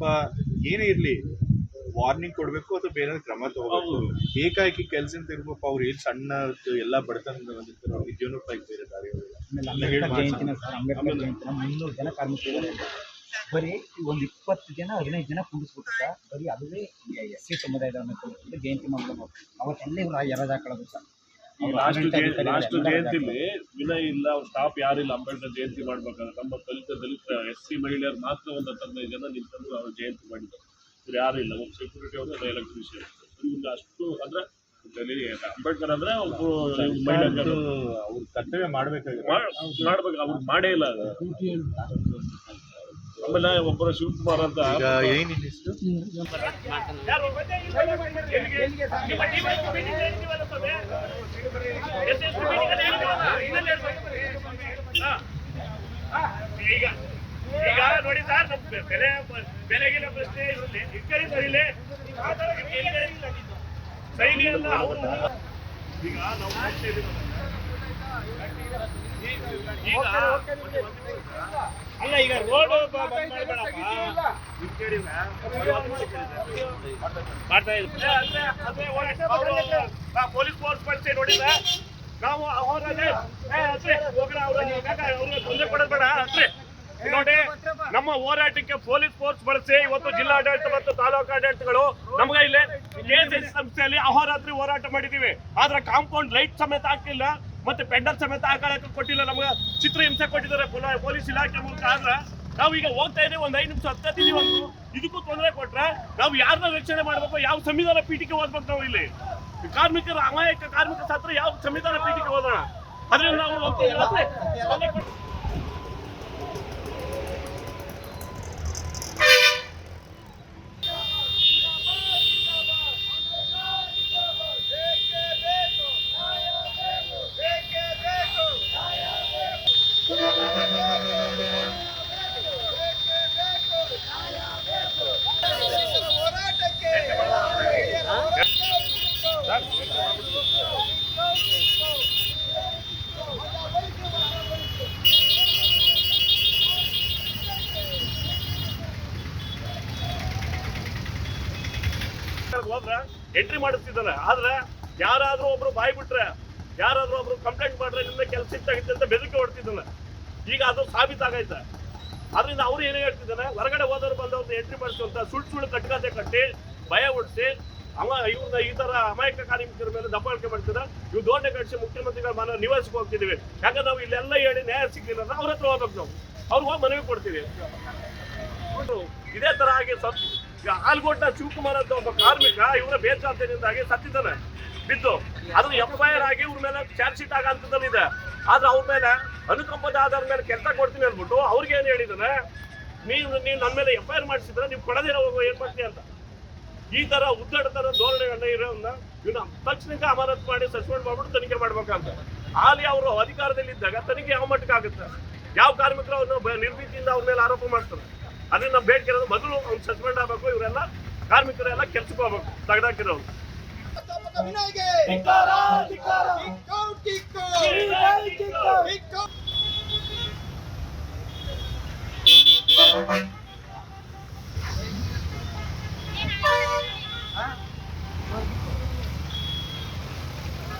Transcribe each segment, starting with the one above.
ಪಾಪ ಏನೇ ಇರ್ಲಿ ವಾರ್ನಿಂಗ್ ಕೊಡಬೇಕು ಅಥವಾ ಬೇರೆ ಕ್ರಮ ತಗೋಬೇಕು. ಏಕಾಏಕಿ ಕೆಲಸ ತಿರ್ಬೇಕು ಅವ್ರು ಏನ್ ಸಣ್ಣ ಎಲ್ಲ ಬಡತನದಿಂದ ಬಂದಿರ್ತಾರೆ ಅವ್ರಿಗೆ ಜೀವನೋಪಾಯ ಬೇರೆ ದಾರಿ ಮುನ್ನೂರು ಜನ ಬರೀ ಒಂದು ಇಪ್ಪತ್ತು ಜನ ಹದಿನೈದು ಜನ ಕೂಡಿಸ್ಬಿಟ್ಟು ಸರ್ ಬರೀ ಅದುವೇ ಎಸ್ ಸಿ ಸಮುದಾಯದ ಕೂಡಿಸ್ಬಿಟ್ಟು ಜಯಂತಿ ಮಾಡ್ಕೊಂಡು ಅವತ್ತೆಲ್ಲ ಇವ್ರು ಎರದ ಹಾಕೊಳ್ಳೋದು ಸರ್ ಲಾಸ್ಟ್ ಜಯಂತಿಲಿ ವಿನಯ್ ಇಲ್ಲ ಅವ್ರ ಸ್ಟಾಫ್ ಯಾರಿಲ್ಲ ಅಂಬೇಡ್ಕರ್ ಜಯಂತಿ ಮಾಡ್ಬೇಕಾದ್ರೆ ನಮ್ಮ ದಲಿತ ದಲಿತ ಎಸ್ ಸಿ ಮಹಿಳೆಯರು ಮಾತ್ರ ಒಂದು ಹತ್ತೈದು ಜನ ನಿಂತಂದು ಅವ್ರ ಜಯಂತಿ ಮಾಡಿದ್ರು. ಇವ್ರು ಯಾರು ಇಲ್ಲ ಒಂದು ಸೆಕ್ಯೂರಿಟಿ ಅವರು ಒಂದು ಎಲೆಕ್ಟ್ರಿಷಿಯನ್ ಇವ್ರಿಗೆ ಅಷ್ಟು ಅಂದ್ರೆ ದಲಿ- ಅಂಬೇಡ್ಕರ್ ಅಂದ್ರೆ ಒಬ್ರು ಮಹಿಳೆಯರು ಅವ್ರ ಕರ್ತವ್ಯ ಮಾಡ್ಬೇಕಾಗಿ ಮಾಡ್- ಮಾಡ್ಬೇಕು ಅವ್ರು ಮಾಡೇ ಇಲ್ಲ. ಆಮೇಲೆ ಒಬ್ಬರು ಶಿವಕುಮಾರ್ ಅಂತ ಈಗ ಈಗ ಈಗ ನೋಡಿ ಸರ್ ನಮ್ ಬೆಲೆ ಬೆಲೆಗಿನ ಪ್ರಶ್ನೆ ಇರಲಿ ಇಕ್ಕರಿ ಸರಿಲೆ ಶೈಲಿ ಅಲ್ಲ ಅವರು ಈಗ ನಾವು ಅಲ್ಲ ಈಗ ರೋಡ್ ಮಾಡ್ತಾ ಪೊಲೀಸ್ ಫೋರ್ಸ್ ಬಳಸಿ ನೋಡಿ ನಾವು ಅವರಲ್ಲಿ ತೊಂದರೆ ಕೊಡೋದು ಬೇಡ ಅತ್ರೆ ನೋಡಿ ನಮ್ಮ ಹೋರಾಟಕ್ಕೆ ಪೊಲೀಸ್ ಫೋರ್ಸ್ ಬಳಸಿ ಇವತ್ತು ಜಿಲ್ಲಾಡಳಿತ ಮತ್ತು ತಾಲೂಕು ಆಡಳಿತಗಳು ನಮ್ಗೆ ಇಲ್ಲಿ ಕೆಎಸ್ಎಸ್ ಸಂಸ್ಥೆಯಲ್ಲಿ ಅಹೋರಾತ್ರಿ ಹೋರಾಟ ಮಾಡಿದೀವಿ ಆದ್ರೆ ಕಾಂಪೌಂಡ್ ಲೈಟ್ ಸಮೇತ ಹಾಕಿಲ್ಲ. ಮತ್ತೆ ಪೆಂಡರ್ ಸಮೇತ ಹಾಕಳಕ್ಕೆ ಕೊಟ್ಟಿಲ್ಲ, ನಮ್ಗೆ ಚಿತ್ರ ಹಿಂಸೆ ಕೊಟ್ಟಿದ್ದಾರೆ ಪೊಲ- ಪೊಲೀಸ್ ಇಲಾಖೆ ಮೂಲಕ. ಆದ್ರೆ ನಾವು ಈಗ ಹೋಗ್ತಾ ಇದ್ದೀವಿ, ಒಂದ್ ಐದು ನಿಮಿಷ ಹತ್ತಿದೀವಿ ಒಂದು. ಇದಕ್ಕೂ ತೊಂದರೆ ಕೊಟ್ರೆ ನಾವು ಯಾರನ್ನ ರಕ್ಷಣೆ ಮಾಡ್ಬೇಕು, ಯಾವ ಸಂವಿಧಾನ ಪೀಠಿಕೆ ಓದ್ಬೇಕು ನಾವು ಇಲ್ಲಿ? ಕಾರ್ಮಿಕರ ಅಮಾಯಕ, ಕಾರ್ಮಿಕ ಸಾತ್ರ ಯಾವ ಸಂವಿಧಾನ ಪೀಠಿಕೆ ಓದೋಣ ಅದ್ರಿಂದ ನಾವು ಎಂಟ್ರಿ ಮಾಡಿಸ್ತಿದ್ದಾನೆ ಆದ್ರೆ ಯಾರಾದ್ರೂ ಒಬ್ರು ಬಾಯ್ ಬಿಟ್ರೆ, ಯಾರಾದ್ರೂ ಒಬ್ರು ಕಂಪ್ಲೇಂಟ್ ಮಾಡ್ರೆ ನಿಮ್ಮ ಕೆಲಸ ಸಿಕ್ತಾಗಿತ್ತು ಅಂತ ಬೆದರಿಕೆ ಹೊಡ್ತಿದ್ದಾನೆ. ಈಗ ಅದು ಸಾಬೀತಾಗೈತೆ. ಅದರಿಂದ ಅವ್ರು ಏನೇ ಹೇಳ್ತಿದ್ದಾನೆ, ಹೊರಗಡೆ ಹೋದವ್ರು ಬಂದವ್ರನ್ನ ಎಂಟ್ರಿ ಮಾಡಿಸುವಂತ ಸುಳ್ಳು ಸುಳ್ಳು ಕಟ್ಕತೆ ಕಟ್ಟಿ ಭಯ ಹುಡ್ಸಿ ಅವ ಇವ್ರನ್ನ ಈ ತರ ಅಮಾಯಕ ಕಾರ್ಮಿಕರ ಮೇಲೆ ದಬ್ಬಾಳಿಕೆ ಮಾಡ್ತಿದ್ರೆ. ಇವ್ ದೋಣೆ ಕಟ್ಟಿಸಿ ಮುಖ್ಯಮಂತ್ರಿಗಳ ಮನ ನಿವಾಸಕ್ಕೆ ಹೋಗ್ತಿದೀವಿ. ಯಾಕಂದ್ರೆ ನಾವು ಇಲ್ಲೆಲ್ಲ ಹೇಳಿ ನ್ಯಾಯ ಸಿಗ್ಲಿಲ್ಲ ಅವ್ರ ಹತ್ರ ಹೋಗ್ಬೇಕು ನಾವು. ಅವ್ರಿಗೆ ಹೋಗಿ ಮನವಿ ಕೊಡ್ತೀವಿ. ಇದೇ ತರ ಆಗಿ ಸತ್ ಆಲ್ಗೋಟ್ನ ಶಿವಕುಮಾರ್ ಅಂತ ಒಬ್ಬ ಕಾರ್ಮಿಕ, ಇವರ ಬೇಜಾರ್ತಿನಿಂದಾಗಿ ಸತ್ತಿದ್ದಾನೆ. ಬಿದ್ದು. ಅದು ಎಫ್ ಆಗಿ ಇವ್ರ ಮೇಲೆ ಚಾರ್ಜ್ ಶೀಟ್ ಆಗಂತದಲ್ಲಿದೆ ಆದ್ರೆ ಅವ್ರ ಮೇಲೆ ಅನುಕಂಪದ ಆಧಾರದ ಮೇಲೆ ಕೆಲಸ ಕೊಡ್ತೀನಿ ಅಂದ್ಬಿಟ್ಟು ಅವ್ರಿಗೆ ಏನು ಹೇಳಿದಾನೆ ನೀವು ನೀವು ನನ್ನ ಮೇಲೆ ಐ ಆರ್ ಮಾಡಿಸಿದ್ರೆ ನೀವು ಕೊಡದಿರೋ ಏನ್ ಮಾಡ್ತೀನಿ ಅಂತ. ಈ ತರ ಉದ್ದಡತರ ಧೋರಣೆಗಳನ್ನ ಇರೋನ್ನ ಇವನ್ನ ತಕ್ಷಣಕ್ಕೆ ಅಮಾನತ್ ಮಾಡಿ ಸಸ್ಪೆಂಡ್ ಮಾಡ್ಬಿಟ್ಟು ತನಿಖೆ ಮಾಡ್ಬೇಕಂತ. ಹಾಲಿ ಅವರು ಅಧಿಕಾರದಲ್ಲಿದ್ದಾಗ ತನಿಖೆ ಯಾವ ಮಟ್ಟಕ್ಕೆ ಆಗುತ್ತೆ ಯಾವ ಕಾರ್ಮಿಕರು ಅವ್ರನ್ನ ನಿರ್ಭೀತಿಯಿಂದ ಅವ್ರ ಮೇಲೆ ಆರೋಪ ಮಾಡ್ತಾರೆ? ಅದನ್ನ ಬೇಡಿಕೆ ಇರೋದು ಮೊದಲು ಅವ್ನು ಸಸ್ಪೆಂಡ್ ಆಗಬೇಕು ಇವರೆಲ್ಲ ಕಾರ್ಮಿಕರೆಲ್ಲ ಕೆಲ್ಸಕ್ಕೆ ಹೋಗ್ಬೇಕು ತೆಗೆದಾಕಿರೋರು. Thank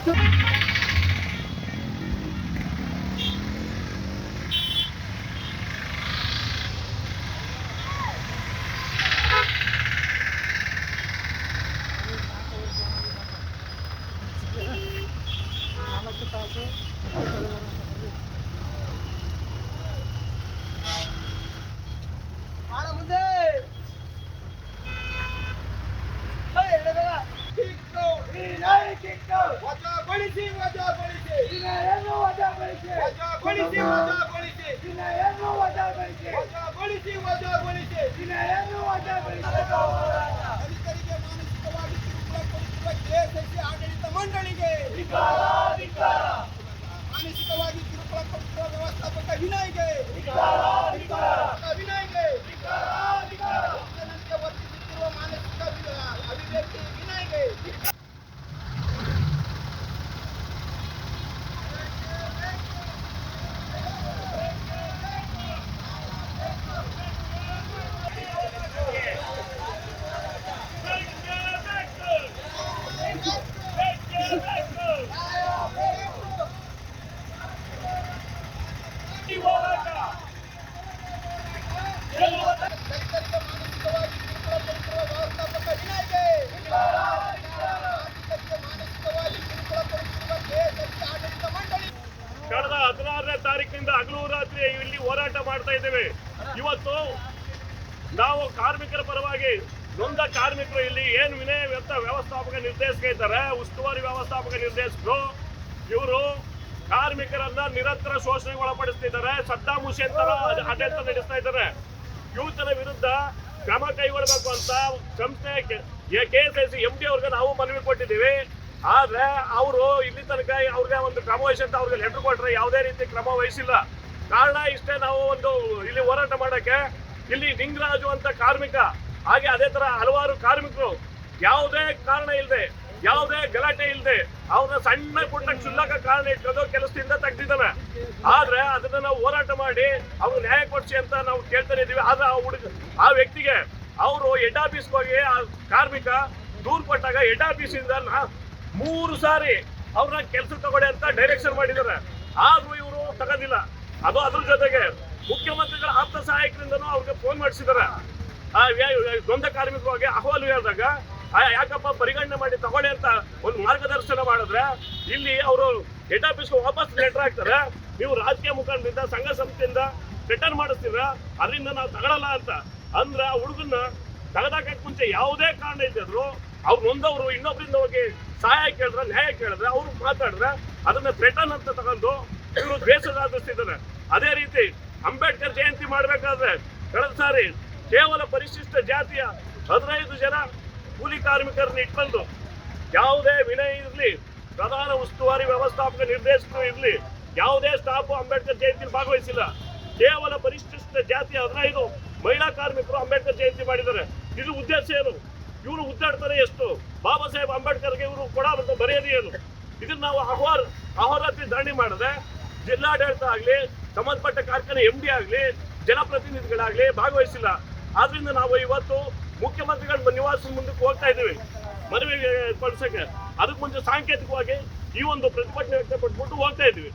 ಟಿಕ್ಕೌಟ್ ಪರವಾಗಿ ನೊಂದ ಕಾರ್ಮಿಕರು ಇಲ್ಲಿ ಏನು ವಿನಯ ವ್ಯರ್ಥ ವ್ಯವಸ್ಥಾಪಕ ನಿರ್ದೇಶಕ ಇದ್ದಾರೆ ಉಸ್ತುವಾರಿ ವ್ಯವಸ್ಥಾಪಕ ನಿರ್ದೇಶಕರು ಇವರು ಕಾರ್ಮಿಕರನ್ನ ನಿರಂತರ ಶೋಷಣೆಗೆ ಒಳಪಡಿಸ್ತಿದ್ದಾರೆ ಸದ್ದಾ ಮುಷಿ ಅಂತ ಆಡಳಿತ ನಡೆಸ್ತಾ ಇದ್ದಾರೆ. ಯುವತರ ವಿರುದ್ಧ ಕ್ರಮ ಕೈಗೊಳ್ಳಬೇಕು ಅಂತ ಸಂಸ್ಥೆ K S I C M D ಅವ್ರಿಗೆ ನಾವು ಮನವಿ ಕೊಟ್ಟಿದ್ದೀವಿ. ಆದ್ರೆ ಅವರು ಇಲ್ಲಿ ತನಕ ಅವ್ರಿಗೆ ಒಂದು ಕ್ರಮ ಅಂತ ಅವ್ರಿಗೆ ಲೆಟರ್ ಕೊಟ್ರೆ ಯಾವುದೇ ರೀತಿ ಕ್ರಮ ವಹಿಸಿಲ್ಲ. ಕಾರಣ ಇಷ್ಟೇ ನಾವು ಒಂದು ಇಲ್ಲಿ ಹೋರಾಟ ಮಾಡಕ್ಕೆ. ಇಲ್ಲಿ ನಿಂಗರಾಜು ಅಂತ ಕಾರ್ಮಿಕ ಹಾಗೆ ಅದೇ ತರ ಹಲವಾರು ಕಾರ್ಮಿಕರು ಯಾವುದೇ ಕಾರಣ ಇಲ್ಲದೆ ಯಾವುದೇ ಗಲಾಟೆ ಇಲ್ಲದೆ ಅವನ ಸಣ್ಣ ಪುಟ್ಟ ಚುಲ್ಲಕ ಕಾರಣ ಇಟ್ಕೊಂಡು ಕೆಲಸದಿಂದ ತೆಗ್ದಿದ್ದಾನೆ. ಆದ್ರೆ ಅದನ್ನ ನಾವು ಹೋರಾಟ ಮಾಡಿ ಅವ್ರು ನ್ಯಾಯ ಕೊಡ್ಸಿ ಅಂತ ನಾವು ಕೇಳ್ತಾನೆ ಇದೀವಿ ಆದ್ರೆ ಆ ಹುಡುಗ, ಆ ವ್ಯಕ್ತಿಗೆ ಅವರು ಹೆಡ್ ಆಫೀಸ್ಗೆ ಹೋಗಿ ಆ ಕಾರ್ಮಿಕ ದೂರ್ ಕೊಟ್ಟಾಗ ಹೆಡ್ ಆಫೀಸಿಂದ ಮೂರು ಸಾರಿ ಅವ್ರನ್ನ ಕೆಲಸ ತಗೊಳ್ಳಿ ಅಂತ ಡೈರೆಕ್ಷನ್ ಮಾಡಿದ್ದಾರೆ. ಆದ್ರೂ ಇವರು ತಗೋದಿಲ್ಲ ಅದು ಅದ್ರ ಜೊತೆಗೆ ಮುಖ್ಯಮಂತ್ರಿಗಳ ಆಪ್ತ ಸಹಾಯಕರಿಂದನೂ ಅವ್ರಿಗೆ ಫೋನ್ ಮಾಡಿಸಿದ್ದಾರೆ. ಆ ವ್ಯ- ದ್ವಂದ ಕಾರ್ಮಿಕರಿಗೆ ಅಹವಾಲು ಹೇಳಿದಾಗ ಯಾಕಪ್ಪ ಪರಿಗಣನೆ ಮಾಡಿ ತಗೊಳ್ಳಿ ಅಂತ ಒಂದು ಮಾರ್ಗದರ್ಶನ ಮಾಡಿದ್ರೆ ಇಲ್ಲಿ ಅವರು ಹೆಡ್ ಆಫೀಸ್ಗೆ ವಾಪಸ್ ಲೆಟರ್ ಹಾಕ್ತಾರೆ. ನೀವು ರಾಜಕೀಯ ಮುಖಂಡರಿಂದ, ಸಂಘ ಸಂಸ್ಥೆಯಿಂದ ರಿಟರ್ನ್ ಮಾಡಿಸ್ತೀರ? ಅದರಿಂದ ನಾವು ತಗೊಳಲ್ಲ ಅಂತ. ಅಂದ್ರೆ ಆ ಹುಡುಗನ್ನ ತಗದಾಕಕ್ಕೆ ಮುಂಚೆ ಯಾವುದೇ ಕಾರಣ ಇದ್ದಿದ್ರು ಅವ್ರು ನೊಂದವರು ಇನ್ನೊಬ್ಬರಿಂದ ಹೋಗಿ ಸಹಾಯ ಕೇಳಿದ್ರೆ, ನ್ಯಾಯ ಕೇಳಿದ್ರೆ, ಅವ್ರು ಮಾತಾಡಿದ್ರೆ ಅದನ್ನ ಥ್ರೆಟನ್ ಅಂತ ತಗೊಂಡು ಇವರು ದ್ವೇಷ ಸಾಧಿಸ್ತಿದ್ದಾರೆ ಅದೇ ರೀತಿ ಅಂಬೇಡ್ಕರ್ ಜಯಂತಿ ಮಾಡ್ಬೇಕಾದ್ರೆ, ಕಳೆದ ಸಾರಿ ಕೇವಲ ಪರಿಶಿಷ್ಟ ಜಾತಿಯ ಹದಿನೈದು ಜನ ಕೂಲಿ ಕಾರ್ಮಿಕರನ್ನ ಇಟ್ಕೊಂಡು ಯಾವುದೇ ವಿನಯ ಇರಲಿ, ಪ್ರಧಾನ ಉಸ್ತುವಾರಿ ವ್ಯವಸ್ಥಾಪಕ ನಿರ್ದೇಶಕರು ಇರಲಿ, ಯಾವುದೇ ಸ್ಟಾಫ್ ಅಂಬೇಡ್ಕರ್ ಜಯಂತಿ ಭಾಗವಹಿಸಿಲ್ಲ. ಕೇವಲ ಪರಿಶಿಷ್ಟ ಜಾತಿಯ ಹದಿನೈದು ಮಹಿಳಾ ಕಾರ್ಮಿಕರು ಅಂಬೇಡ್ಕರ್ ಜಯಂತಿ ಮಾಡಿದ್ದಾರೆ. ಇದು ಉದ್ದೇಶ ಏನು? ಇವರು ಉದ್ದಾಡ್ತಾರೆ ಎಷ್ಟು? ಬಾಬಾ ಸಾಹೇಬ್ ಅಂಬೇಡ್ಕರ್ಗೆ ಇವರು ಕೊಡ ಬರೆಯೋದು ಏನು? ಇದನ್ನ ನಾವು ಅಹೋರ್ ಅಹೋರಾತ್ರಿ ಧರಣಿ ಮಾಡಿದ್ರೆ ಜಿಲ್ಲಾಡಳಿತ ಆಗ್ಲಿ, ಸಂಬಂಧಪಟ್ಟ ಕಾರ್ಖಾನೆ ಎಂ ಡಿ ಆಗ್ಲಿ, ಜನಪ್ರತಿನಿಧಿಗಳಾಗ್ಲಿ ಭಾಗವಹಿಸಿಲ್ಲ. ಆದ್ರಿಂದ ನಾವು ಇವತ್ತು ಮುಖ್ಯಮಂತ್ರಿಗಳ ನಿವಾಸದ ಮುಂದಕ್ಕೆ ಹೋಗ್ತಾ ಇದ್ದೀವಿ. ಮನವಿ ಪಡಿಸಕ್ಕೆ ಅದಕ್ಕೆ ಮುಂಚೆ ಸಾಂಕೇತಿಕವಾಗಿ ಈ ಒಂದು ಪ್ರತಿಭಟನೆ ವ್ಯಕ್ತಪಟ್ಬಿಟ್ಟು ಹೋಗ್ತಾ ಇದ್ದೀವಿ.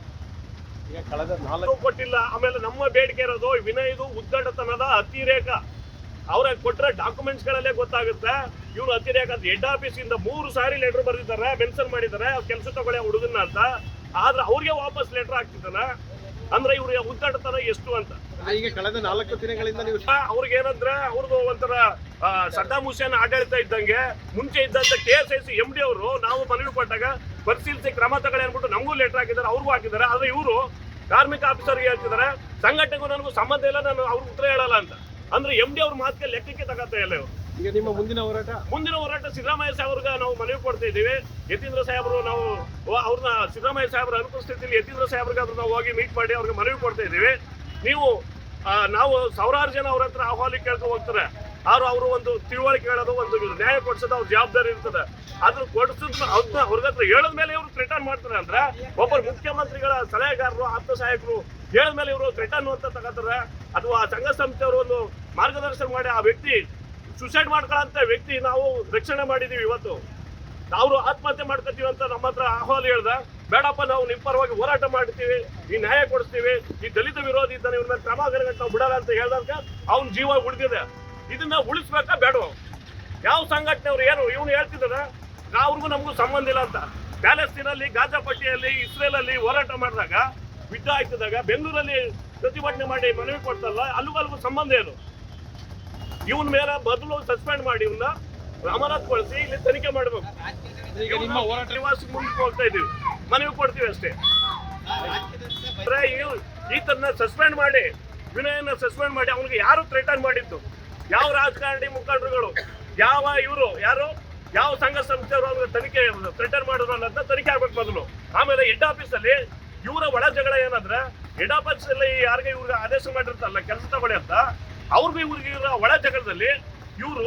ಈಗ ಕಳೆದ ನಾಲ್ಕು ಕೊಟ್ಟಿಲ್ಲ. ಆಮೇಲೆ ನಮ್ಮ ಬೇಡಿಕೆ ಇರೋದು ವಿನಯದು ಉದ್ದಟತನದ ಅತಿರೇಕ. ಅವ್ರ ಕೊಟ್ಟರೆ ಡಾಕ್ಯುಮೆಂಟ್ಸ್ ಗಳಲ್ಲೇ ಗೊತ್ತಾಗುತ್ತೆ. ಇವ್ರು ಅತಿರೇಕ ಅಂತ ಹೆಡ್ ಆಫೀಸ್ ಇಂದ ಮೂರು ಸಾರಿ ಲೆಟರ್ ಬರೆದಿದ್ದಾರೆ ಮೆನ್ಷನ್ ಮಾಡಿದ್ದಾರೆ. ಕೆಲಸ ತಗೊಳ್ಳಿ ಹುಡುಗನ ಅಂತ. ಆದ್ರೆ ಅವ್ರಿಗೆ ವಾಪಸ್ ಲೆಟರ್ ಹಾಕ್ತಿದ್ದಾನ. ಅಂದ್ರೆ ಇವ್ರ ಉದ್ದಟತನ ಎಷ್ಟು ಅಂತ. ಈಗ ಕಳೆದ ನಾಲ್ಕು ದಿನಗಳಿಂದ ನೀವು ಅವ್ರಿಗೆ ಏನಂದ್ರೆ ಅವ್ರದ್ದು ಒಂಥರ ಆ, ಸದ್ದಾಂ ಹುಸೇನ್ ಆಡಳಿತ ಇದ್ದಂಗೆ ಮುಂಚೆ ಇದ್ದಂತ K S I C M D ಅವರು ನಾವು ಮನವಿ ಕೊಟ್ಟಾಗ ಪರಿಶೀಲಿಸಿ ಕ್ರಮ ತಗೊಳ್ಳಿ ಅನ್ಬಿಟ್ಟು ನಮಗೂ ಲೆಟರ್ ಹಾಕಿದ್ದಾರೆ ಅವ್ರಿಗೂ ಹಾಕಿದ್ದಾರೆ. ಆದ್ರೆ ಇವರು ಕಾರ್ಮಿಕ ಆಫೀಸರ್ಗೆ ಹೇಳ್ತಿದ್ದಾರೆ ಸಂಘಟನೆಗೂ ನನಗೂ ಸಂಬಂಧ ಇಲ್ಲ ನಾನು ಅವ್ರಿಗೆ ಉತ್ತರ ಹೇಳಲ್ಲ ಅಂತ. ಅಂದ್ರೆ ಎಂ ಡಿ ಅವ್ರ ಮಾತಿಗೆ ಲೆಕ್ಕಕ್ಕೆ ತಗೋತಾ ಇಲ್ಲ ಇವರು. ಈಗ ನಿಮ್ಮ ಮುಂದಿನ ಹೋರಾಟ? ಮುಂದಿನ ಹೋರಾಟ ಸಿದ್ದರಾಮಯ್ಯ ಸಾಹೇಬ್ರಿಗೆ ನಾವು ಮನವಿ ಕೊಡ್ತಾ ಇದ್ದೀವಿ. ಯತೀಂದ್ರ ಸಾಹೇಬ್ರು ನಾವು ಅವ್ರನ್ನ ಸಿದ್ದರಾಮಯ್ಯ ಸಾಹೇಬರ ಅನುಪಸ್ಥಿತಿಯಲ್ಲಿ ಯತೀಂದ್ರ ಸಾಹೇಬ್ರಿಗೆ ಅದ್ರ ನಾವು ಹೋಗಿ ಮೀಟ್ ಮಾಡಿ ಅವ್ರಿಗೆ ಮನವಿ ಕೊಡ್ತಾ ಇದ್ದೀವಿ. ನೀವು ನಾವು ಸಾವಿರಾರು ಜನ ಅವ್ರ ಹತ್ರ ಅಹವಾಲಿ ಕೇಳ್ಕೊಂಡು ಹೋಗ್ತಾರೆ. ಆದ್ರೂ ಅವರು ಒಂದು ತಿಳುವಳಿಕೆ ಹೇಳೋದು ಒಂದು ನ್ಯಾಯ ಕೊಡಿಸೋದು ಅವ್ರ ಜವಾಬ್ದಾರಿ ಇರ್ತದೆ. ಅದ್ರ ಕೊಡ್ಸಿದ್ ಅವ್ರನ್ನ ಅವ್ರ ಹತ್ರ ಹೇಳದ ಮೇಲೆ ಇವರು ಥ್ರೆಟನ್ ಮಾಡ್ತಾರೆ ಅಂದ್ರೆ, ಒಬ್ಬರು ಮುಖ್ಯಮಂತ್ರಿಗಳ ಸಲಹೆಗಾರರು ಆಪ್ತ ಸಹಾಯಕರು ಹೇಳಿದ ಮೇಲೆ ಇವರು ಥ್ರೆಟನ್ ಅಂತ ತಗೋತಾರೆ. ಅಥವಾ ಸಂಘ ಸಂಸ್ಥೆಯವರು ಒಂದು ಮಾರ್ಗದರ್ಶನ ಮಾಡಿ ಆ ವ್ಯಕ್ತಿ ಸುಸೈಡ್ ಮಾಡ್ಕೊಳ್ಳೋಂಥ ವ್ಯಕ್ತಿ ನಾವು ರಕ್ಷಣೆ ಮಾಡಿದೀವಿ ಇವತ್ತು. ನಾವು ಆತ್ಮಹತ್ಯೆ ಮಾಡ್ಕೊತೀವಿ ಅಂತ ನಮ್ಮ ಹತ್ರ ಅಹವಾಲು ಹೇಳ್ದ. ಬೇಡಪ್ಪ, ನಾವು ನಿಮ್ಮ ಪರವಾಗಿ ಹೋರಾಟ ಮಾಡ್ತೀವಿ, ಈ ನ್ಯಾಯ ಕೊಡಿಸ್ತೀವಿ, ಈ ದಲಿತ ವಿರೋಧಿ ಇದ್ದಾನೆ ಮೇಲೆ ಕ್ರಮ ನಾವು ಬಿಡಲ್ಲ ಅಂತ ಹೇಳ್ದಾಗ ಅವ್ನ ಜೀವ ಉಳಿದಿದೆ. ಇದನ್ನ ಉಳಿಸ್ಬೇಕಾ ಬೇಡ ಯಾವ ಸಂಘಟನೆಯವ್ರು ಏನು, ಇವನು ಹೇಳ್ತಿದ್ದಾರೆ ಅವ್ರಿಗೂ ನಮಗೂ ಸಂಬಂಧ ಇಲ್ಲ ಅಂತ. ಪ್ಯಾಲೆಸ್ತೀನಲ್ಲಿ ಗಾಜಾ ಪಟ್ಟಿಯಲ್ಲಿ ಇಸ್ರೇಲಲ್ಲಿ ಹೋರಾಟ ಮಾಡಿದಾಗ, ಯುದ್ಧ ಆಯ್ತಿದಾಗ ಬೆಂಗಳೂರಲ್ಲಿ ಪ್ರತಿಭಟನೆ ಮಾಡಿ ಮನವಿ ಕೊಡ್ತಲ್ಲ ಅಲ್ಲಿಗೂ ಅಲ್ಲಿಗೂ ಸಂಬಂಧ ಏನು? ಇವನ್ ಮೇಲೆ ಬದಲು ಸಸ್ಪೆಂಡ್ ಮಾಡಿ ಇವನ್ನ ಅಮಾನತುಗೊಳಿಸಿ ಇಲ್ಲಿ ತನಿಖೆ ಮಾಡಬೇಕು. ನಿವಾಸಕ್ಕೆ ಮುಂದಕ್ಕೆ ಹೋಗ್ತಾ ಇದೀವಿ ಮನವಿ ಕೊಡ್ತೀವಿ ಅಷ್ಟೇ. ಈತನ್ನ ಸಸ್ಪೆಂಡ್ ಮಾಡಿ ವಿನಯನ ಸಸ್ಪೆಂಡ್ ಮಾಡಿ ಅವನಿಗೆ ಯಾರು ಥ್ರೆಟನ್ ಮಾಡಿದ್ದು? ಯಾವ ರಾಜಕಾರಣಿ ಮುಖಂಡರುಗಳು? ಯಾವ ಇವರು? ಯಾರು? ಯಾವ ಸಂಘ ಸಂಸ್ಥೆಯವರು ಅವ್ರಿಗೆ ತನಿಖೆ ಥ್ರೆಟನ್ ಮಾಡಿದ್ರು ಅನ್ನೋದನ್ನ ತನಿಖೆ ಆಗ್ಬೇಕು ಮೊದಲು. ಆಮೇಲೆ ಹೆಡ್ ಆಫೀಸಲ್ಲಿ ಇವರ ಒಳ ಜಗಳ ಏನಂದ್ರೆ ಹೆಡ್ ಆಫೀಸ್ ಅಲ್ಲಿ ಯಾರಿಗೆ ಇವ್ರಿಗೆ ಆದೇಶ ಮಾಡಿರ್ತಾರಲ್ಲ ಕೆಲಸ ತಗೊಳ್ಳಿ ಅಂತ ಅವ್ರಿಗೂ ಇವ್ರಿಗೆ ಇವರ ಒಳ ಜಗಳದಲ್ಲಿ ಇವರು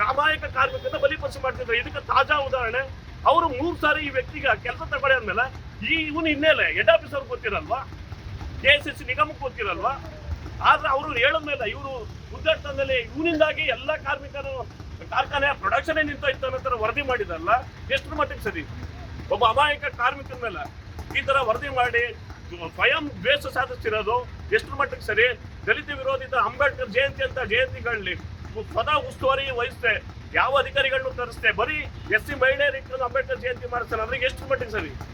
ಸಾಮಾಜಿಕ ಕಾರ್ಮಿಕರನ್ನ ಬಲಿಪಶು ಮಾಡ್ತಿದ್ರು. ಇದಕ್ಕೆ ತಾಜಾ ಉದಾಹರಣೆ. ಅವರು ಮೂರು ಸಾರಿ ಈ ವ್ಯಕ್ತಿಗೆ ಕೆಲಸ ತಗೊಳ್ಳಿ ಅಂದ್ಮೇಲೆ ಈ ಇವನು ಇನ್ನೇಲೆ ಹೆಡ್ ಆಫೀಸ್ ಅವ್ರಿಗೆ ಗೊತ್ತಿರಲ್ವಾ? ಕೆ ಎಸ್ ಎಸ್ ನಿಗಮಕ್ಕೆ ಗೊತ್ತಿರಲ್ವಾ? ಆದ್ರೆ ಅವರು ಹೇಳದ್ಮೇಲೆ ಇವರು ಉದ್ದಾಟದಲ್ಲಿ ಇವನಿಂದಾಗಿ ಎಲ್ಲ ಕಾರ್ಮಿಕರು ಕಾರ್ಖಾನೆ ಪ್ರೊಡಕ್ಷನ್ ನಿಂತೋಯ್ತು ಅನ್ನೋ ಥರ ವರದಿ ಮಾಡಿದಲ್ಲ. ಎಷ್ಟು ಮಟ್ಟಿಗೆ ಸರಿ? ಒಬ್ಬ ಅಮಾಯಕ ಕಾರ್ಮಿಕರ ಮೇಲೆ ಈ ತರ ವರದಿ ಮಾಡಿ ಸ್ವಯಂ ದ್ವೇಷ ಸಾಧಿಸ್ತಿರೋದು ಎಷ್ಟು ಮಟ್ಟಿಗೆ ಸರಿ? ದಲಿತ ವಿರೋಧಿತ ಅಂಬೇಡ್ಕರ್ ಜಯಂತಿ ಅಂತ ಜಯಂತಿಗಳಲ್ಲಿ ಸ್ವತಃ ಉಸ್ತುವಾರಿ ವಹಿಸ್ತೆ ಯಾವ ಅಧಿಕಾರಿಗಳನ್ನು ತರಿಸ್ತೆ ಬರೀ ಎಸ್ ಸಿ ಮಹಿಳೆಯರಿಗೆ ಅಂಬೇಡ್ಕರ್ ಜಯಂತಿ ಮಾಡಿಸ್ತಾರೆ. ಅವರಿಗೆ ಎಷ್ಟು ಮಟ್ಟಿಗೆ ಸರಿ